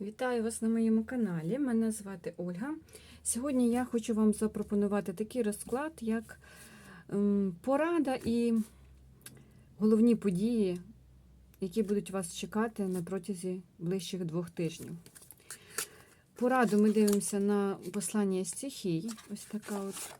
Вітаю вас на моєму каналі. Мене звати Ольга. Сьогодні я хочу вам запропонувати такий розклад, як ем, порада і головні події, які будуть вас чекати на протязі ближчих двох тижнів. Пораду ми дивимося на послання стихій. Ось така от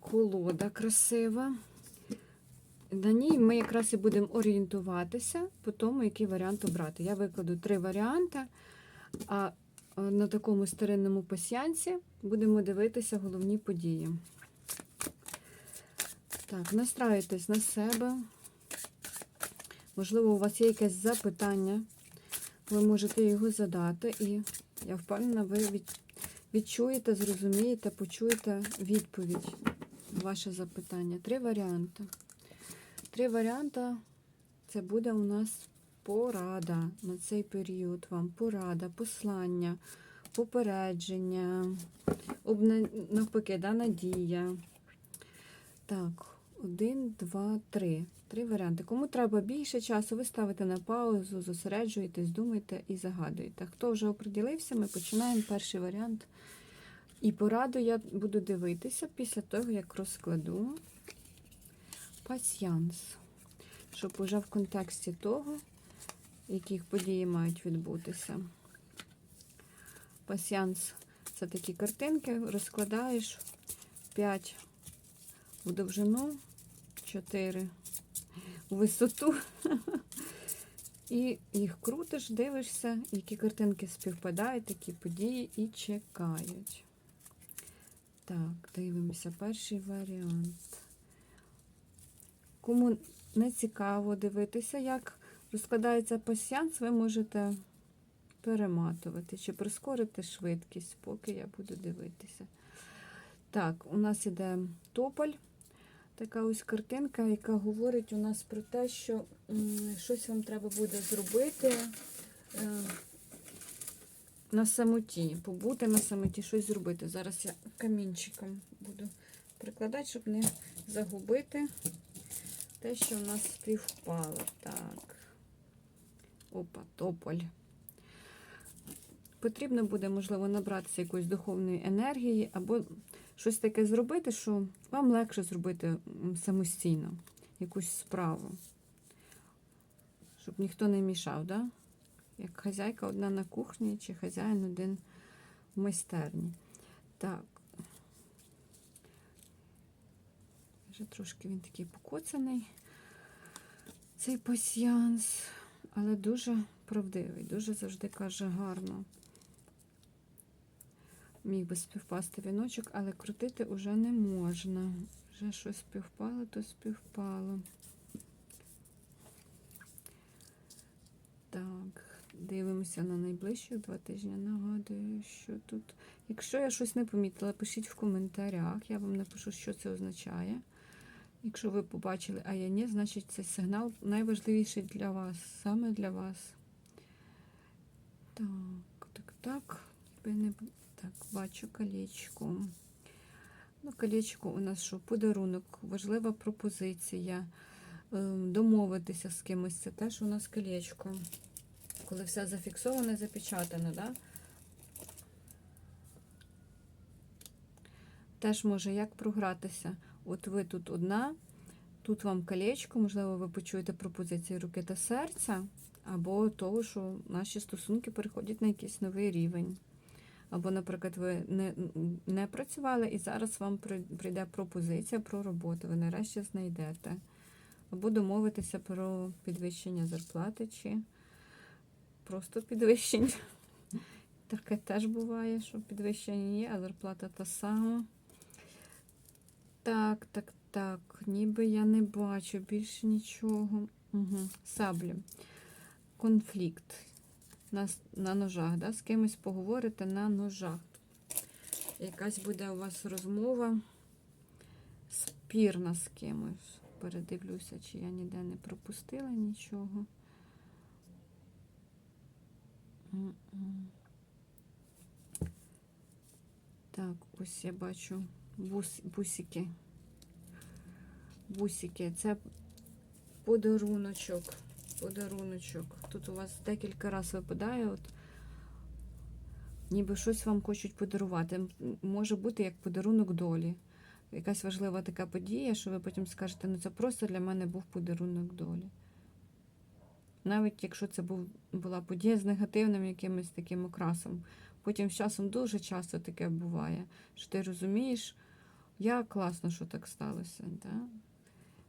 колода красива. На ній ми якраз і будемо орієнтуватися по тому, який варіант обрати. Я викладу три варіанти, а е, на такому старинному пасьянці будемо дивитися головні події. Так, настраюйтесь на себе. Можливо, у вас є якесь запитання. Ви можете його задати, і я впевнена, ви від- відчуєте, зрозумієте, почуєте відповідь на ваше запитання. Три варіанти. Три варіанти це буде у нас порада на цей період. Вам порада, послання, попередження, обна... навпаки, да, надія. Так, один, два, три. Три варіанти. Кому треба більше часу, ви ставите на паузу, зосереджуєтесь, думаєте і загадуєте. Хто вже оприділився, ми починаємо перший варіант. І пораду я буду дивитися після того, як розкладу пасьянс, щоб уже в контексті того, яких події мають відбутися. Пасьянс це такі картинки, розкладаєш 5 в довжину, 4 у висоту. І їх крутиш, дивишся, які картинки співпадають, такі події і чекають. Так, дивимося перший варіант. Кому не цікаво дивитися, як розкладається пасьянс, ви можете перематувати чи прискорити швидкість, поки я буду дивитися. Так, у нас іде тополь. Така ось картинка, яка говорить у нас про те, що щось вам треба буде зробити е, на самоті, побути на самоті, щось зробити. Зараз я камінчиком буду прикладати, щоб не загубити те, що у нас співпало. Так. Опа, тополь. Потрібно буде, можливо, набратися якоїсь духовної енергії, або щось таке зробити, що вам легше зробити самостійно якусь справу. Щоб ніхто не мішав, да? Як хазяйка одна на кухні, чи хазяїн один в майстерні. Так. Вже трошки він такий покоцаний, цей пасьянс, але дуже правдивий, дуже завжди каже гарно. Міг би співпасти віночок, але крутити вже не можна. Вже щось співпало, то співпало. Так, дивимося на найближчі два тижні. Нагадую, що тут. Якщо я щось не помітила, пишіть в коментарях. Я вам напишу, що це означає. Якщо ви побачили, а я ні, значить це сигнал найважливіший для вас, саме для вас. Так, так, так. Так, бачу колечко. Ну, колечко у нас що? Подарунок, важлива пропозиція. Ем, Домовитися з кимось. Це теж у нас колечко. Коли все зафіксовано, запечатано, да? Теж може як програтися. От ви тут одна, тут вам колечко, можливо, ви почуєте пропозиції руки та серця, або того, що наші стосунки переходять на якийсь новий рівень. Або, наприклад, ви не, не працювали і зараз вам прийде пропозиція про роботу, ви нарешті знайдете. Або домовитися про підвищення зарплати, чи просто підвищення. Таке теж буває, що підвищення є, а зарплата та сама. Так, так, так. Ніби я не бачу більше нічого. Угу. Саблі. Конфлікт. На, на ножах, да? з кимось поговорите на ножах. Якась буде у вас розмова спірна з кимось. Передивлюся, чи я ніде не пропустила нічого. Так, ось я бачу бус, бусики. Бусики. Це подаруночок подаруночок. Тут у вас декілька разів випадає, от, ніби щось вам хочуть подарувати. Може бути як подарунок долі. Якась важлива така подія, що ви потім скажете, ну це просто для мене був подарунок долі. Навіть якщо це був, була подія з негативним якимось таким окрасом. Потім з часом дуже часто таке буває, що ти розумієш, як класно, що так сталося. Да?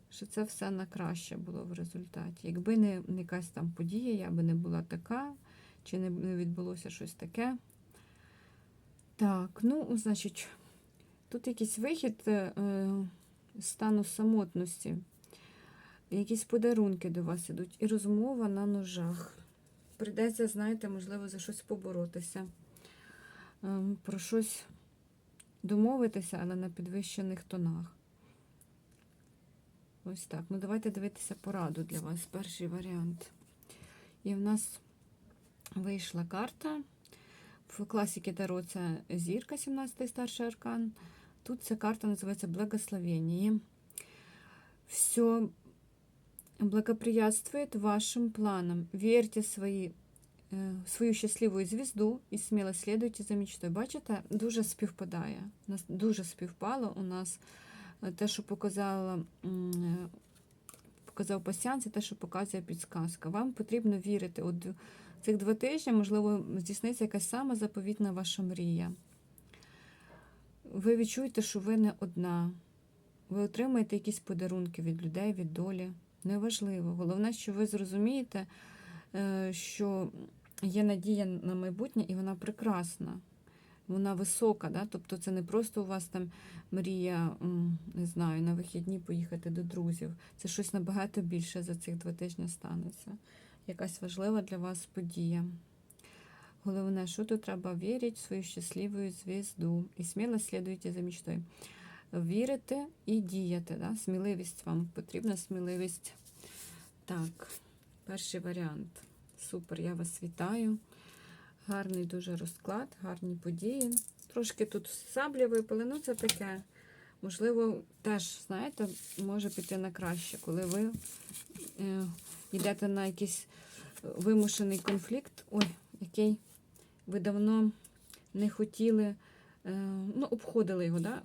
Що це все на краще було в результаті. Якби не, не якась там подія, я би не була така, чи не, не відбулося щось таке. Так, ну, значить, тут якийсь вихід е, е, стану самотності. Якісь подарунки до вас ідуть. І розмова на ножах. Прийдеться, знаєте, можливо, за щось поборотися. Ем, Про щось домовитися, але на підвищених тонах. Ось так. Ну, давайте дивитися пораду для вас. Перший варіант. І в нас вийшла карта. В класіки Таро це зірка, 17-й старший аркан. Тут ця карта називається Благословення. Все благоприятствует вашим планам. Верьте свої, свою щасливу звізду і сміло слідуйте за мечтою. Бачите, дуже співпадає. Нас дуже співпало у нас е, те, що показала, показав пасіанс, і те, що показує підсказка. Вам потрібно вірити. От цих два тижні, можливо, здійсниться якась сама заповітна ваша мрія. Ви відчуєте, що ви не одна. Ви отримаєте якісь подарунки від людей, від долі. Неважливо. Головне, що ви зрозумієте, е, що є надія на майбутнє, і вона прекрасна. Вона висока, да? тобто це не просто у вас там мрія, не знаю, на вихідні поїхати до друзів. Це щось набагато більше за цих два тижні станеться. Якась важлива для вас подія. Головне, що тут треба вірити в свою щасливу звізду і сміло слідуйте за мечтою. Вірити і діяти. Да? Сміливість вам потрібна сміливість. Так, перший варіант. Супер, я вас вітаю. Гарний дуже розклад, гарні події. Трошки тут саблі випали, ну це таке. Можливо, теж, знаєте, може піти на краще, коли ви е, йдете на якийсь вимушений конфлікт, ой, який ви давно не хотіли, е, ну, обходили його, да?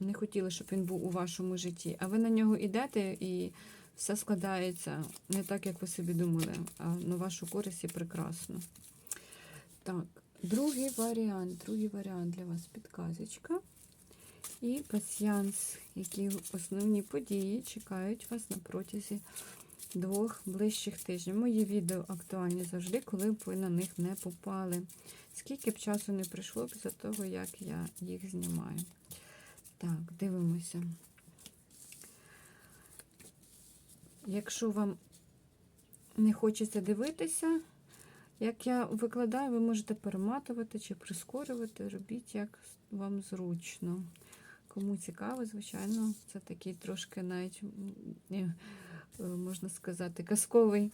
Не хотіли, щоб він був у вашому житті, а ви на нього йдете і все складається не так, як ви собі думали, а на вашу користь і прекрасно. Так, другий варіант, другий варіант для вас підказочка. І пасіянс, які основні події чекають вас на протязі двох ближчих тижнів. Мої відео актуальні завжди, коли б ви на них не попали. Скільки б часу не пройшло після того, як я їх знімаю. Так, дивимося. Якщо вам не хочеться дивитися, як я викладаю, ви можете перематувати чи прискорювати. Робіть, як вам зручно. Кому цікаво, звичайно, це такий трошки навіть, е, можна сказати, казковий,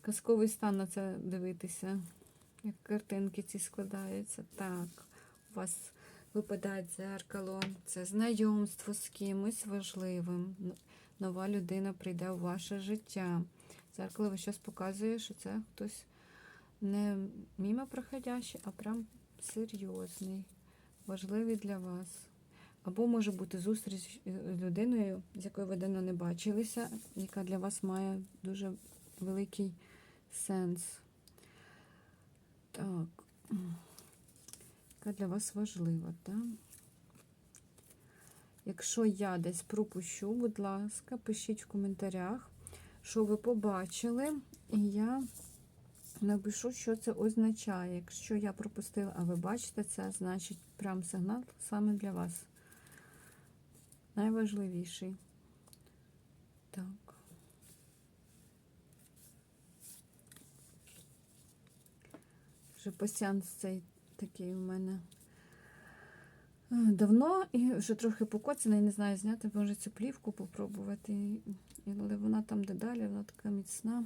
казковий стан на це дивитися, як картинки ці складаються. Так, у вас випадає дзеркало, це знайомство з кимось важливим. Нова людина прийде у ваше життя. Зеркало весь час показує, що це хтось не мімо проходящий, а прям серйозний, важливий для вас. Або може бути зустріч з людиною, з якою ви давно не бачилися, яка для вас має дуже великий сенс. Так. Яка для вас важлива, так? Якщо я десь пропущу, будь ласка, пишіть в коментарях, що ви побачили, і я напишу, що це означає. Якщо я пропустила, а ви бачите це, значить прям сигнал саме для вас. Найважливіший. Так. Вже пасіанс цей такий у мене давно і вже трохи покоцаний, не знаю, зняти, може цю плівку попробувати. І- Але вона там дедалі, вона така міцна,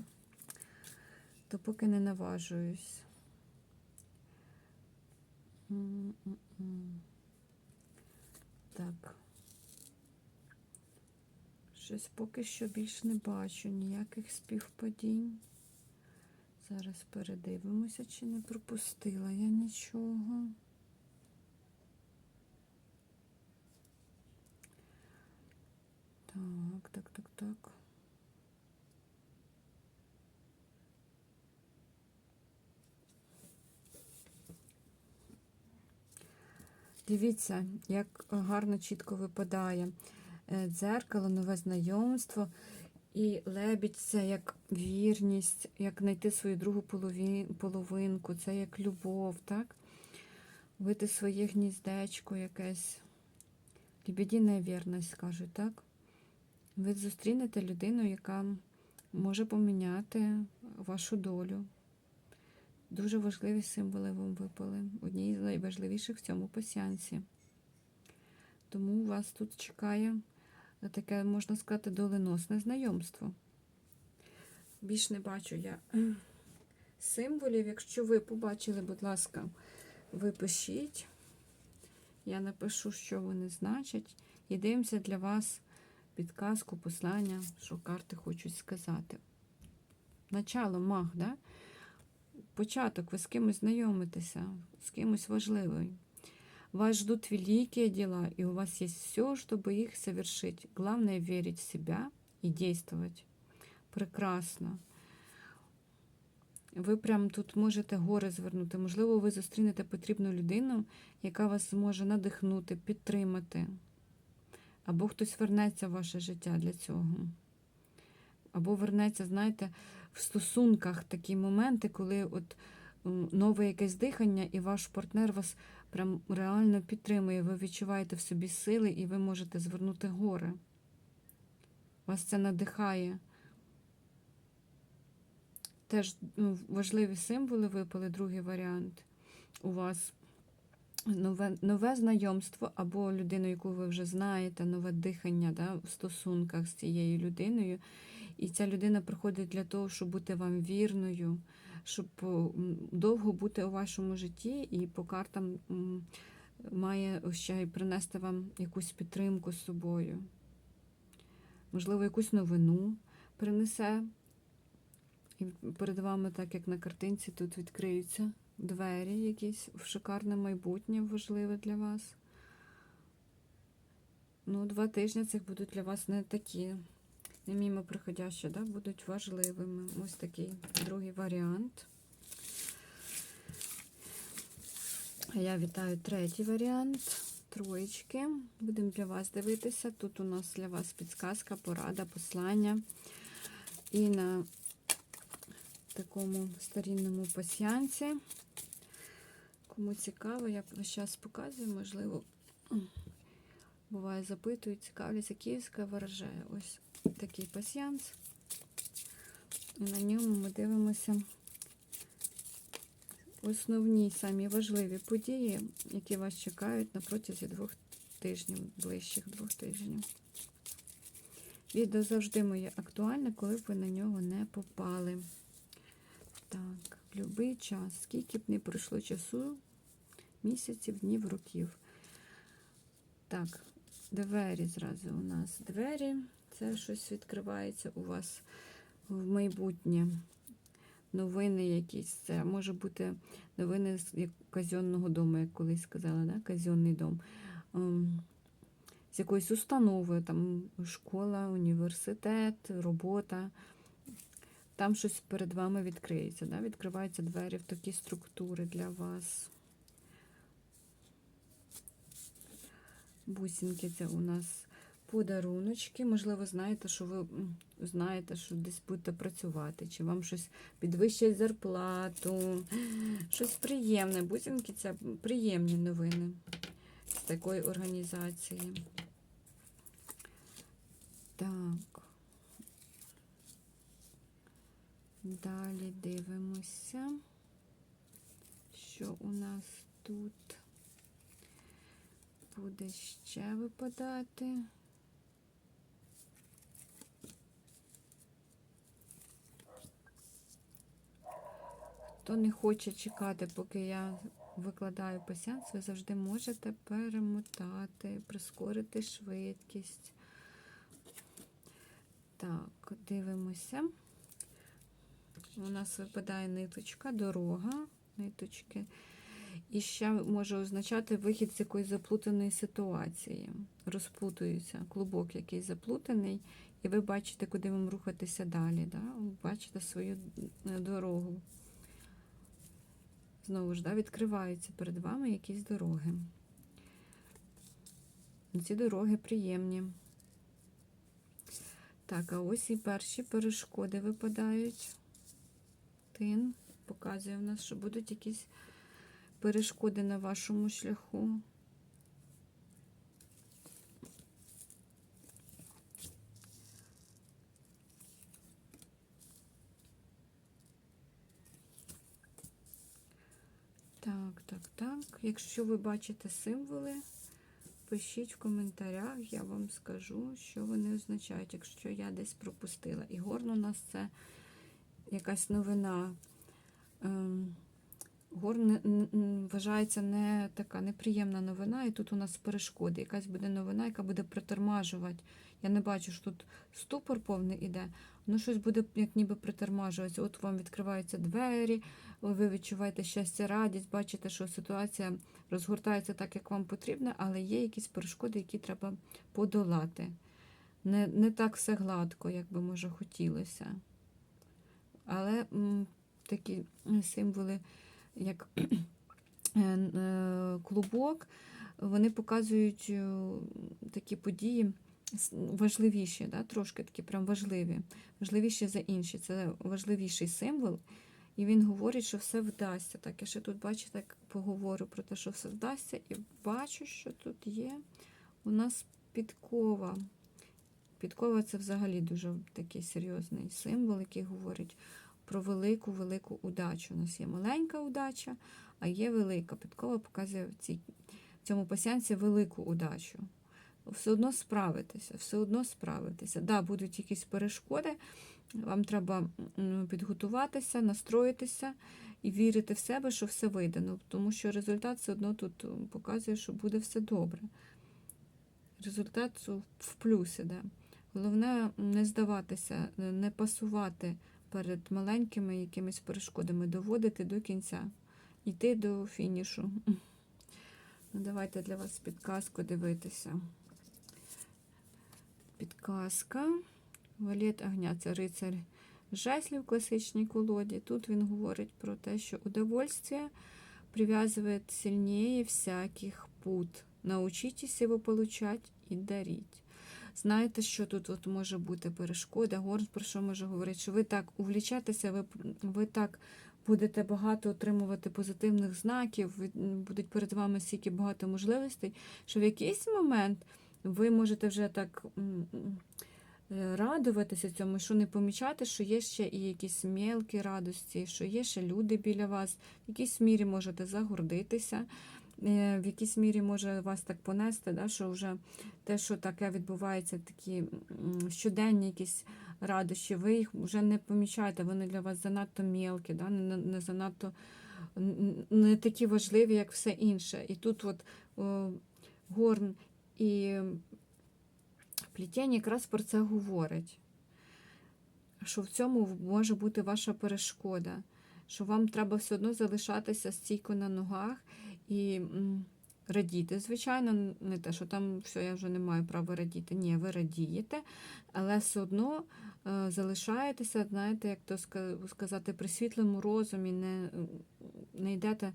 то поки не наважуюсь. Так. Щось поки що більш не бачу, ніяких співпадінь. Зараз передивимося, чи не пропустила я нічого. Так, так, так, так. Дивіться, як гарно чітко випадає е, дзеркало, нове знайомство. І лебідь це як вірність, як знайти свою другу половинку, це як любов, так? Вийти своє гніздечко якесь. Лебедіна вірність, кажуть, так? Ви зустрінете людину, яка може поміняти вашу долю. Дуже важливі символи вам випали. Одні з найважливіших в цьому пасіансі. Тому вас тут чекає таке, можна сказати, доленосне знайомство. Більш не бачу я символів. Якщо ви побачили, будь ласка, ви пишіть. Я напишу, що вони значать. І дивимося для вас підказку, послання, що карти хочуть сказати. Начало маг, да? початок, ви з кимось знайомитеся, з кимось важливим. Вас ждут великие дела, и у вас есть все, чтобы их совершить. Главное верить в себя и действовать. Прекрасно. Ви прям тут можете гори звернути. Можливо, ви зустрінете потрібну людину, яка вас зможе надихнути, підтримати. Або хтось вернеться в ваше життя для цього. Або вернеться, знаєте, в стосунках такі моменти, коли от нове якесь дихання, і ваш партнер вас прям реально підтримує. Ви відчуваєте в собі сили, і ви можете звернути гори. Вас це надихає. Теж ну, важливі символи випали, другий варіант. У вас нове, нове знайомство або людину, яку ви вже знаєте, нове дихання да, в стосунках з цією людиною. І ця людина приходить для того, щоб бути вам вірною, щоб довго бути у вашому житті, і по картам має ще й принести вам якусь підтримку з собою. Можливо, якусь новину принесе. І перед вами, так як на картинці, тут відкриються двері якісь в шикарне майбутнє важливе для вас. Ну, два тижні цих будуть для вас не такі, не мімо приходящі, да, будуть важливими. Ось такий другий варіант. А я вітаю третій варіант. Троєчки. Будемо для вас дивитися. Тут у нас для вас підсказка, порада, послання. І на такому старінному пасіянці. Кому цікаво, я зараз показую, можливо, буває, запитують, цікавляться київська ворожея. Ось такий пасіянс. На ньому ми дивимося основні самі важливі події, які вас чекають на протязі двох тижнів, ближчих двох тижнів. Відео завжди моє актуальне, коли б ви на нього не попали. Так, будь-який час, скільки б не пройшло часу, місяців, днів, років. Так, двері зразу у нас. Двері це щось відкривається у вас в майбутнє. Новини якісь. Це може бути новини з казенного дому, як колись сказала, да? казенний дом. Ем, З якоюсь установою, там школа, університет, робота. Там щось перед вами відкриється. Да? Відкриваються двері в такі структури для вас. Бусинки це у нас подаруночки. Можливо, знаєте, що ви знаєте, що десь будете працювати, чи вам щось підвищать зарплату, щось приємне. Бусинки це приємні новини з такої організації. Так. Далі дивимося, що у нас тут буде ще випадати. Хто не хоче чекати, поки я викладаю пасіанс, ви завжди можете перемотати, прискорити швидкість. Так, дивимося. У нас випадає ниточка, дорога, ниточки. І ще може означати вихід з якоїсь заплутаної ситуації. Розплутується клубок якийсь заплутаний, і ви бачите, куди вам рухатися далі. Да? Бачите свою е, дорогу. Знову ж, да, відкриваються перед вами якісь дороги. Ці дороги приємні. Так, а ось і перші перешкоди випадають. Тин показує в нас, що будуть якісь перешкоди на вашому шляху. Так, так, так. Якщо ви бачите символи, пишіть в коментарях, я вам скажу, що вони означають, якщо я десь пропустила. І горн у нас це якась новина. Ем, н- вважається не така неприємна новина, і тут у нас перешкоди. Якась буде новина, яка буде притормажувати. Я не бачу, що тут ступор повний іде, ну щось буде як ніби притормажуватися. От вам відкриваються двері, ви відчуваєте щастя, радість, бачите, що ситуація розгортається так, як вам потрібно, але є якісь перешкоди, які треба подолати. Не, не так все гладко, як би може хотілося. Але такі символи, як е, е, клубок, вони показують е, такі події важливіші, да, трошки такі прям важливі, важливіші за інші. Це важливіший символ. І він говорить, що все вдасться. Так, я ще тут, бачите, так поговорю про те, що все вдасться, і бачу, що тут є у нас підкова. Підкова це взагалі дуже такий серйозний символ, який говорить про велику, велику удачу. У нас є маленька удача, а є велика. Підкова показує в, цій, в цьому пасіянці велику удачу. Все одно справитися, все одно справитися. Да, будуть якісь перешкоди, вам треба підготуватися, настроїтися і вірити в себе, що все вийде. Ну, тому що результат все одно тут показує, що буде все добре. Результат в плюс іде. Головне не здаватися, не пасувати перед маленькими якимись перешкодами, доводити до кінця, йти до фінішу. Ну, давайте для вас підказку дивитися. Підказка. Валет огня це рицарь жезлів в класичній колоді. Тут він говорить про те, що удовольствие привязывает сильнее всяких пут. Научитесь його получать і даріть. Знаєте, що тут от може бути перешкода? Горд про що може говорити? Що ви так увлічатеся, ви, ви так будете багато отримувати позитивних знаків, будуть перед вами стільки багато можливостей, що в якийсь момент ви можете вже так е, радуватися цьому, що не помічати, що є ще і якісь мелкі радості, що є ще люди біля вас, в якійсь мірі можете загордитися. Е, В якійсь мірі може вас так понести, да, що вже те, що таке відбувається, такі щоденні якісь радощі, ви їх вже не помічаєте, вони для вас занадто мелкі, да, не, не занадто не такі важливі, як все інше. І тут от о, горн і плетіння якраз про це говорить, що в цьому може бути ваша перешкода, що вам треба все одно залишатися стійко на ногах і радіти. Звичайно, не те, що там все, я вже не маю права радіти. Ні, ви радієте, але все одно е, залишаєтеся, знаєте, як то сказати, при світлому розумі, не, не йдете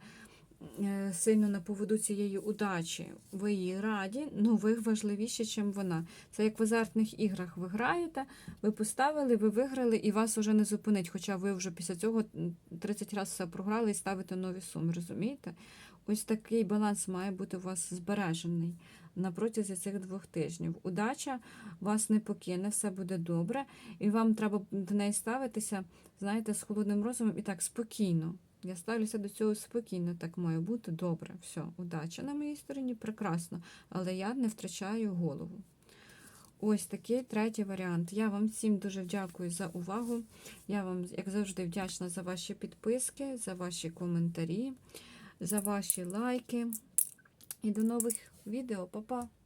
сильно на поводу цієї удачі. Ви їй раді, але ви важливіші, ніж вона. Це як в азартних іграх ви граєте, ви поставили, ви виграли, і вас вже не зупинить. Хоча ви вже після цього 30 разів все програли і ставите нові суми, розумієте? Ось такий баланс має бути у вас збережений на протязі цих двох тижнів. Удача вас не покине, все буде добре, і вам треба до неї ставитися, знаєте, з холодним розумом і так спокійно. Я ставлюся до цього спокійно, так має бути добре. Все, удача на моїй стороні, прекрасно, але я не втрачаю голову. Ось такий третій варіант. Я вам всім дуже дякую за увагу. Я вам, як завжди, вдячна за ваші підписки, за ваші коментарі, за ваші лайки. І до нових відео. Па-па!